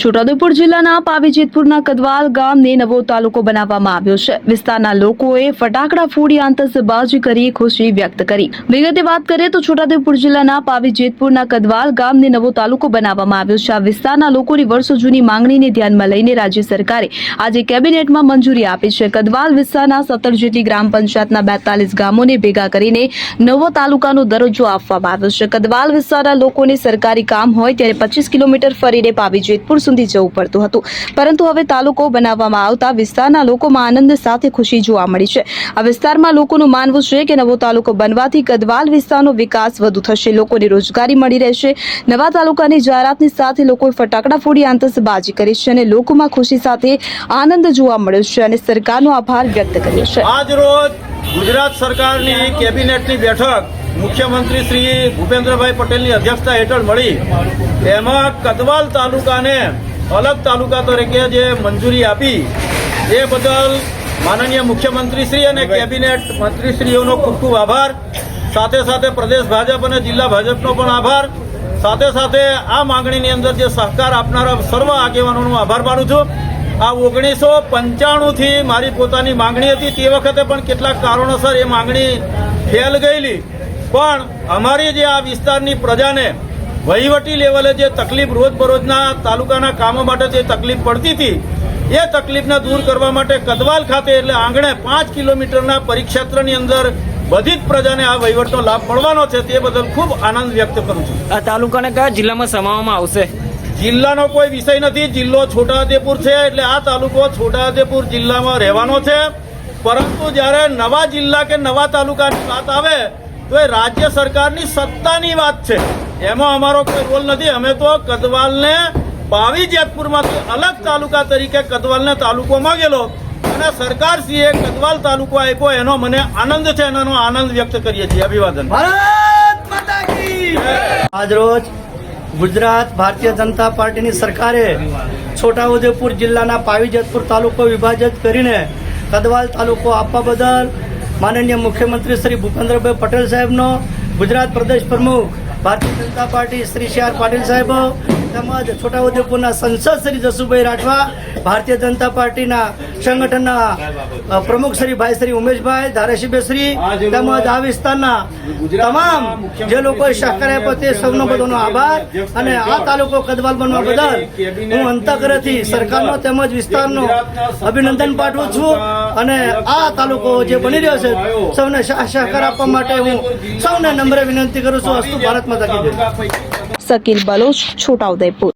છોટાઉદેપુર જિલ્લાના પાવીજેતપુરના કદવાલ ગામને નવો તાલુકો બનાવવામાં આવ્યો છે. વિસ્તારના લોકોએ ફટાકડા ફોડી આતશબાજી કરી ખુશી વ્યક્ત કરી. વિગતે વાત કરીએ તો છોટાઉદેપુર જિલ્લાના પાવીજેતપુરના કદવાલ ગામને નવો તાલુકો બનાવવામાં આવ્યો છે. આ વિસ્તારના લોકોની વર્ષો જૂની માંગણીને ધ્યાનમાં લઈને રાજ્ય સરકારે આજે કેબિનેટમાં મંજૂરી આપી છે. કદવાલ વિસ્તારના સત્તર જેટલી ગ્રામ પંચાયતના બેતાલીસ ગામોને ભેગા કરીને નવો તાલુકાનો દરજ્જો આપવામાં આવ્યો છે. કદવાલ વિસ્તારના લોકોને સરકારી કામ હોય ત્યારે પચીસ કિલોમીટર ફરીને પાવી જેતપુર સુધી જવું પડતું હતું. પરંતુ હવે તાલુકો બનાવવામાં આવતા વિસ્તારના લોકોમાં આનંદ સાથે ખુશી જોવા મળી છે. આ વિસ્તારમાં લોકોનું માનવું છે કે નવો તાલુકો બનવાથી ગદવાલ વિસ્તારનો વિકાસ વધુ થશે. લોકોને રોજગારી મળી રહેશે. નવા તાલુકાની જાહેરાતની સાથે લોકોએ ફટાકડા ફોડી આતશબાજી કરી છે અને લોકોમાં ખુશી સાથે આનંદ જોવા મળ્યો છે અને સરકારનો આભાર વ્યક્ત કર્યો છે. આજ રોજ ગુજરાત સરકારની કેબિનેટની બેઠક મુખ્યમંત્રી શ્રી ભૂપેન્દ્રભાઈ પટેલની અધ્યક્ષતા હેઠળ મળી. એમાં કદવાલ તાલુકાને અલગ તાલુકા તરીકે જે મંજૂરી આપી, એ બદલ માનનીય મુખ્યમંત્રી શ્રી અને કેબિનેટ મંત્રીશ્રીઓનો ખૂબ ખૂબ આભાર. સાથે સાથે પ્રદેશ ભાજપ અને જિલ્લા ભાજપનો પણ આભાર. સાથે સાથે આ માંગણીની અંદર જે સહકાર આપનારા સર્વ આગેવાનોનો આભાર માનું છું. આ ઓગણીસો પંચાણુંથી મારી પોતાની માંગણી હતી. તે વખતે પણ કેટલાક કારણોસર એ માંગણી ફેલ ગયેલી. પણ અમારી જે આ વિસ્તારની પ્રજાને વહીવટી લેવલે જે તકલીફ રોજબરોજના તાલુકાના કામો માટે જે તકલીફ પડતી હતી એ તકલીફને દૂર કરવા માટે કદવાલ ખાતે એટલે આંગણે પાંચ કિલોમીટરના પરિક્ષેત્રની અંદર બધી જ પ્રજાને આ વહીવટનો લાભ મળવાનો છે તે બદલ ખૂબ આનંદ વ્યક્ત કરું છું. આ તાલુકાને કયા જિલ્લામાં સમાવવામાં આવશે? જિલ્લાનો કોઈ વિષય નથી જિલ્લો છોટાઉદેપુર છે એટલે આ તાલુકો છોટાઉદેપુર જિલ્લામાં રહેવાનો છે. પરંતુ જ્યારે નવા જિલ્લા કે નવા તાલુકાની વાત આવે તો એ રાજ્ય સરકારની સત્તાની વાત છે. એમાં અમારો કોઈ રોલ નથી. અમે તો કદવાલને બાવી જેતપુરમાંથી અલગ તાલુકા તરીકે કદવાલને તાલુકો માંગેલો અને સરકારશ્રીએ કદવાલ તાલુકો આપ્યો એનો મને આનંદ છે એનો આનંદ વ્યક્ત કરીએ છીએ. અભિવાદન. આજરોજ ગુજરાત ભારતીય જનતા પાર્ટીની સરકારે છોટાઉદેપુર જિલ્લાના પાવીજતપુર તાલુકો વિભાજિત કરીને કદવાલ તાલુકો આપવા બદલ માનનીય મુખ્યમંત્રી શ્રી ભૂપેન્દ્રભાઈ પટેલ સાહેબનો ગુજરાત પ્રદેશ પ્રમુખ Bharatiya Janata party Shri C R Patil સાહેબ તેમજ છોટાઉદેપુરના સંસદ શ્રી જસુભાઈ રાઠવા ભારતીય જનતા પાર્ટીના સંગઠનના પ્રમુખ શ્રી ભાઈ શ્રી ઉમેશભાઈ ધારાસભ્યશ્રી તેમજ આ વિસ્તારના તમામ જે લોકોએ સહકાર આપ્યો તે સૌનો બધાનો આભાર. અને આ તાલુકો કદવાલ બનવા બદલ હું અંતકરથી સરકારનો તેમજ વિસ્તારનો અભિનંદન પાઠવું છું. અને આ તાલુકો જે બની રહ્યો છે સૌને સહકાર આપવા માટે હું સૌને નમ્ર વિનંતી કરું છું. અસ્તુ ભારતમાં માતા શકીલ બલોચ છોટાઉદેપુર